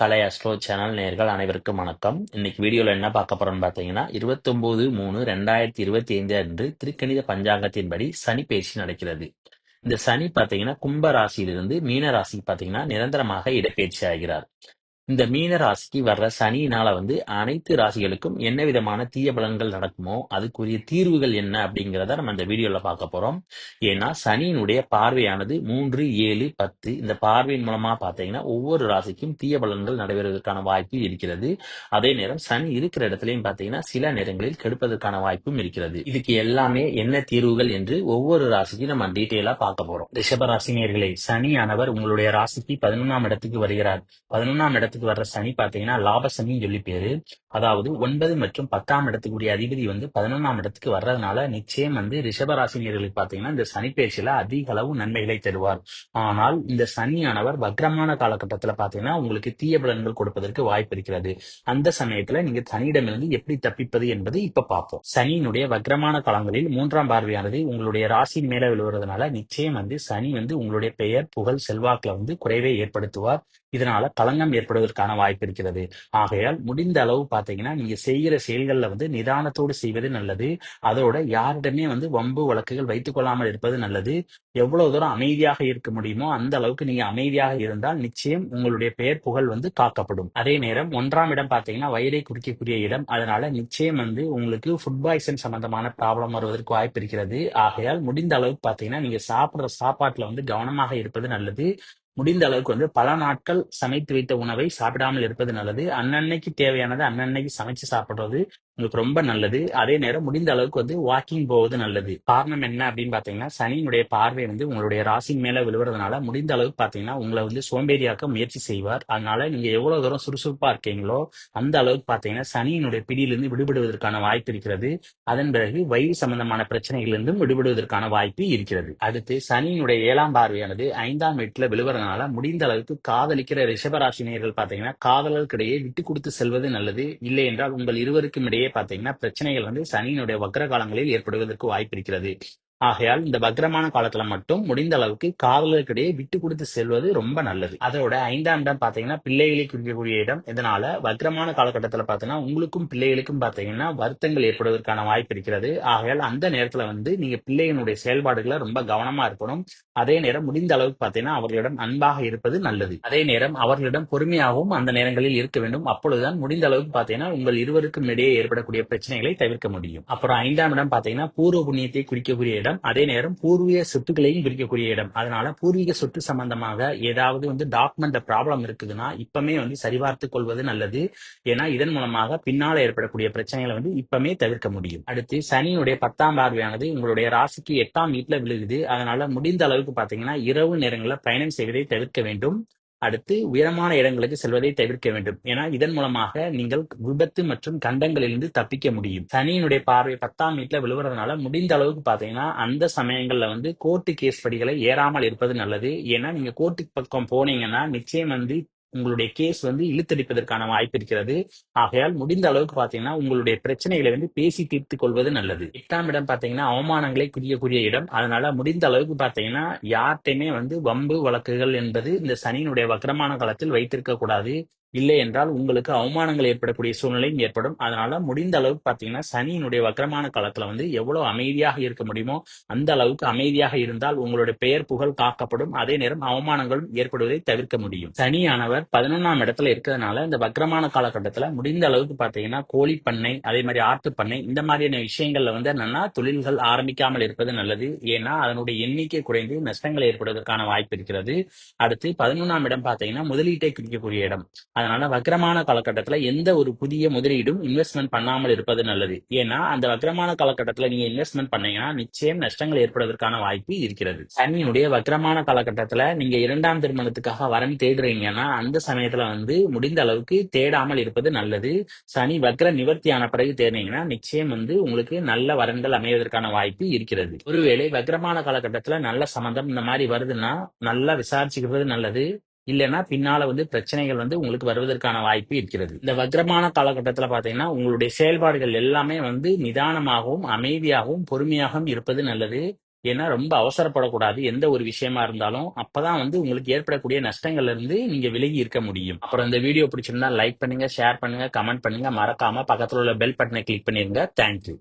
கலை astro channel நேர்கள் அனைவருக்கும் வணக்கம். இன்னைக்கு வீடியோல என்ன பார்க்க போறோம்னு பார்த்தீங்கன்னா இருபத்தொன்பது மூணு ரெண்டாயிரத்தி இருபத்தி ஐந்து அன்று திருக்கணித பஞ்சாங்கத்தின்படி சனி பயிற்சி நடக்கிறது. இந்த சனி பார்த்தீங்கன்னா கும்ப ராசியிலிருந்து மீன ராசிக்கு பார்த்தீங்கன்னா நிரந்தரமாக இடப்பெயர்ச்சி ஆகிறார். இந்த மீன ராசிக்கு வர்ற சனியினால வந்து அனைத்து ராசிகளுக்கும் என்ன விதமான தீய பலன்கள் நடக்குமோ அதுக்குரிய தீர்வுகள் என்ன அப்படிங்கிறத நம்ம இந்த வீடியோல பார்க்க போறோம். ஏன்னா சனியினுடைய பார்வையானது மூன்று ஏழு பத்து இந்த பார்வையின் மூலமா பார்த்தீங்கன்னா ஒவ்வொரு ராசிக்கும் தீய பலன்கள் நடைபெறுவதற்கான வாய்ப்பு இருக்கிறது. அதே நேரம் சனி இருக்கிற இடத்துலயும் பார்த்தீங்கன்னா சில நேரங்களில் கெடுப்பதற்கான வாய்ப்பும் இருக்கிறது. இதுக்கு எல்லாமே என்ன தீர்வுகள் என்று ஒவ்வொரு ராசிக்கும் நம்ம டீட்டெயிலா பார்க்க போறோம். ரிஷப ராசினியர்களே சனியானவர் உங்களுடைய ராசிக்கு பதினொன்றாம் இடத்துக்கு வருகிறார். பதினொன்றாம் இடத்துக்கு வர்ற சனி பார்த்தீங்கன்னா லாபசனின்னு சொல்லி பேரு. அதாவது ஒன்பது மற்றும் பத்தாம் இடத்துக்குரிய அதிபதி வந்து பதினொன்றாம் இடத்துக்கு வர்றதுனால நிச்சயம் வந்து ரிஷபராசினியர்களுக்கு பார்த்தீங்கன்னா இந்த சனி பயிற்சியில அதிக அளவு நன்மைகளை தருவார். ஆனால் இந்த சனியானவர் வக்ரமான காலகட்டத்தில் பார்த்தீங்கன்னா உங்களுக்கு தீய பலன்கள் கொடுப்பதற்கு வாய்ப்பு இருக்கிறது. அந்த சமயத்துல நீங்க சனியிடமிருந்து எப்படி தப்பிப்பது என்பது இப்ப பார்ப்போம். சனியினுடைய வக்ரமான காலங்களில் மூன்றாம் பார்வையானது உங்களுடைய ராசியின் மேல விழுவுறதுனால நிச்சயம் வந்து சனி வந்து உங்களுடைய பெயர் புகழ் செல்வாக்குல வந்து குறைவை ஏற்படுத்துவார். இதனால களங்கம் ஏற்படுவதற்கான வாய்ப்பு இருக்கிறது. ஆகையால் முடிந்த அளவு பாத்தீங்கன்னா நீங்க செய்கிற செயல்கள்ல வந்து நிதானத்தோடு செய்வது நல்லது. அதோட யாரிடமே வந்து வம்பு வழக்குகள் வைத்துக் கொள்ளாமல் இருப்பது நல்லது. எவ்வளவு தூரம் அமைதியாக இருக்க முடியுமோ அந்த அளவுக்கு நீங்க அமைதியாக இருந்தால் நிச்சயம் உங்களுடைய பெயர் புகழ் வந்து காக்கப்படும். அதே நேரம் ஒன்றாம் இடம் பாத்தீங்கன்னா வயிறை குறிக்கக்கூடிய இடம். அதனால நிச்சயம் வந்து உங்களுக்கு ஃபுட் பாய்சன் சம்பந்தமான ப்ராப்ளம் வருவதற்கு வாய்ப்பு இருக்கிறது. ஆகையால் முடிந்த அளவுக்கு பாத்தீங்கன்னா நீங்க சாப்பிடுற சாப்பாட்டுல வந்து கவனமாக இருப்பது நல்லது. முடிந்த அளவுக்கு வந்து பல நாட்கள் சமைத்து வைத்த உணவை சாப்பிடாமல் இருப்பது நல்லது. அன்னன்னைக்கு தேவையானது அன்னன்னைக்கு சமைச்சு சாப்பிடுறது உங்களுக்கு ரொம்ப நல்லது. அதே நேரம் முடிந்த அளவுக்கு வந்து வாக்கிங் போவது நல்லது. காரணம் என்ன அப்படின்னு பாத்தீங்கன்னா சனியினுடைய பார்வை வந்து உங்களுடைய ராசின் மேல விழுவுறதுனால முடிந்த அளவுக்கு பாத்தீங்கன்னா உங்களை வந்து சோம்பேறியாக்க முயற்சி செய்வார். அதனால நீங்க எவ்வளவு தூரம் சுறுசுறுப்பா இருக்கீங்களோ அந்த அளவுக்கு பாத்தீங்கன்னா சனியினுடைய பிடியிலிருந்து விடுபடுவதற்கான வாய்ப்பு இருக்கிறது. அதன் பிறகு வயிறு சம்பந்தமான பிரச்சனைகளிலிருந்தும் விடுபடுவதற்கான வாய்ப்பு இருக்கிறது. அடுத்து சனியினுடைய ஏழாம் பார்வையானது ஐந்தாம் வீட்டுல விழுவுறதுனால முடிந்த அளவுக்கு காதலிக்கிற ரிஷபராசினியர்கள் பாத்தீங்கன்னா காதலர்களுக்கிடையே விட்டு கொடுத்து செல்வது நல்லது. இல்லை என்றால் உங்கள் இருவருக்கும் இடையே பார்த்தீங்கன்னா பிரச்சனைகள் வந்து சனியினுடைய வக்ர காலங்களில் ஏற்படுவதற்கு வாய்ப்பு இருக்கிறது ஆகையால் இந்த வக்ரமான காலத்துல மட்டும் முடிந்த அளவுக்கு காதலர்களிடையே விட்டு கொடுத்து செல்வது ரொம்ப நல்லது. அதோட ஐந்தாம் இடம் பாத்தீங்கன்னா பிள்ளைகளை குறிக்கக்கூடிய இடம். இதனால வக்ரமான காலகட்டத்துல பாத்தீங்கன்னா உங்களுக்கும் பிள்ளைகளுக்கும் பாத்தீங்கன்னா வருத்தங்கள் ஏற்படுவதற்கான வாய்ப்பு இருக்கிறது. ஆகையால் அந்த நேரத்துல வந்து நீங்க பிள்ளைகளுடைய செயல்பாடுகளை ரொம்ப கவனமா இருக்கணும். அதே நேரம் முடிந்த அளவுக்கு பாத்தீங்கன்னா அவர்களிடம் அன்பாக இருப்பது நல்லது. அதே நேரம் அவர்களிடம் பொறுமையாகவும் அந்த நேரங்களில் இருக்க வேண்டும். அப்பொழுதுதான் முடிந்த அளவுக்கு பாத்தீங்கன்னா உங்கள் இருவருக்கும் இடையே ஏற்படக்கூடிய பிரச்சனைகளை தவிர்க்க முடியும். அப்புறம் ஐந்தாம் இடம் பாத்தீங்கன்னா பூர்வ புண்ணியத்தை குறிக்கக்கூடிய இடம். அதே நேரம் பூர்வீக சொத்துக்களையும் பிரிக்கக்கூடிய இடம். அதனால பூர்வீக சொத்து சம்பந்தமாக ஏதாவது வந்து டாக்குமெண்ட் ப்ராப்ளம் இருக்குதுன்னா இப்பமே வந்து சரிபார்த்து கொள்வது நல்லது. ஏன்னா இதன் மூலமாக பின்னால ஏற்படக்கூடிய பிரச்சனைகளை வந்து இப்பமே தவிர்க்க முடியும். அடுத்து சனியுடைய பத்தாம் பார்வையானது உங்களுடைய ராசிக்கு எட்டாம் வீட்டுல விழுகுது. அதனால முடிந்த அளவுக்கு பாத்தீங்கன்னா இரவு நேரங்களில் பயணம் செய்வதை தவிர்க்க வேண்டும். அடுத்து உயரமான இடங்களுக்கு செல்வதை தவிர்க்க வேண்டும். ஏன்னா இதன் மூலமாக நீங்கள் விபத்து மற்றும் கண்டங்களிலிருந்து தப்பிக்க முடியும். சனியினுடைய பார்வை பத்தாம் வீட்டுல விழுவுறதுனால முடிந்த அளவுக்கு பாத்தீங்கன்னா அந்த சமயங்கள்ல வந்து கோர்ட்டு கேஸ் படிகளை ஏறாமல் இருப்பது நல்லது. ஏன்னா நீங்க கோர்ட்டுக்கு பக்கம் போனீங்கன்னா நிச்சயம் வந்து உங்களுடைய கேஸ் வந்து இழுத்தடிப்பதற்கான வாய்ப்பு இருக்கிறது. ஆகையால் முடிந்த அளவுக்கு பாத்தீங்கன்னா உங்களுடைய பிரச்சனைகளை வந்து பேசி தீர்த்து கொள்வது நல்லது. எட்டாம் இடம் பாத்தீங்கன்னா அவமானங்களை குறியக்கூடிய இடம். அதனால முடிந்த அளவுக்கு பாத்தீங்கன்னா யார்கிட்டையுமே வந்து வம்பு வழக்குகள் என்பது இந்த சனியினுடைய வக்கரமான காலத்தில் வைத்திருக்க கூடாது. இல்லை என்றால் உங்களுக்கு அவமானங்கள் ஏற்படக்கூடிய சூழ்நிலையும் ஏற்படும். அதனால முடிந்த அளவுக்கு பாத்தீங்கன்னா சனியினுடைய வக்கரமான காலத்துல வந்து எவ்வளவு அமைதியாக இருக்க முடியுமோ அந்த அளவுக்கு அமைதியாக இருந்தால் உங்களுடைய பெயர் புகழ் காக்கப்படும். அதே நேரம் அவமானங்களும் ஏற்படுவதை தவிர்க்க முடியும். சனியானவர் பதினொன்னாம் இடத்துல இருக்கிறதுனால இந்த வக்கரமான காலகட்டத்துல முடிந்த அளவுக்கு பாத்தீங்கன்னா கோழி பண்ணை அதே மாதிரி ஆட்டு பண்ணை இந்த மாதிரியான விஷயங்கள்ல வந்து என்னன்னா தொழில்கள் ஆரம்பிக்காமல் இருப்பது நல்லது. ஏன்னா அதனுடைய எண்ணிக்கை குறைந்து நஷ்டங்கள் ஏற்படுவதற்கான வாய்ப்பு இருக்கிறது. அடுத்து பதினொன்னாம் இடம் பாத்தீங்கன்னா முதலீட்டை குறிக்கக்கூடிய இடம். அதனால வக்கரமான காலகட்டத்துல எந்த ஒரு புதிய முதலீடும் இன்வெஸ்ட்மெண்ட் பண்ணாமல் இருப்பது நல்லது. ஏன்னா அந்த வக்கரமான காலகட்டத்துல நீங்க இன்வெஸ்ட்மெண்ட் பண்ணீங்கன்னா நிச்சயம் நஷ்டங்கள் ஏற்படுவதற்கான வாய்ப்பு இருக்கிறது. சனியினுடைய வக்கரமான காலகட்டத்துல நீங்க இரண்டாம் திருமணத்துக்காக வரன் தேடுறீங்கன்னா அந்த சமயத்துல வந்து முடிந்த அளவுக்கு தேடாமல் இருப்பது நல்லது. சனி வக்கர நிவர்த்தியான பிறகு தேடினீங்கன்னா நிச்சயம் வந்து உங்களுக்கு நல்ல வரன்கள் அமைவதற்கான வாய்ப்பு இருக்கிறது. ஒருவேளை வக்கரமான காலகட்டத்துல நல்ல சம்பந்தம் இந்த மாதிரி வருதுன்னா நல்லா விசாரிச்சுக்கிறது நல்லது. இல்லைன்னா பின்னால வந்து பிரச்சனைகள் வந்து உங்களுக்கு வருவதற்கான வாய்ப்பு இருக்கிறது. இந்த வக்ரமான காலகட்டத்துல பாத்தீங்கன்னா உங்களுடைய செயல்பாடுகள் எல்லாமே வந்து நிதானமாகவும் அமைதியாகவும் பொறுமையாகவும் இருப்பது நல்லது. ஏன்னா ரொம்ப அவசரப்படக்கூடாது. எந்த ஒரு விஷயமா இருந்தாலும் அப்பதான் வந்து உங்களுக்கு ஏற்படக்கூடிய நஷ்டங்கள்ல இருந்து நீங்க விலகி இருக்க முடியும். அப்புறம் இந்த வீடியோ பிடிச்சிருந்தா லைக் பண்ணுங்க ஷேர் பண்ணுங்க கமெண்ட் பண்ணுங்க. மறக்காம பக்கத்துல உள்ள பெல் பட்டனை கிளிக் பண்ணிருங்க. தேங்க்யூ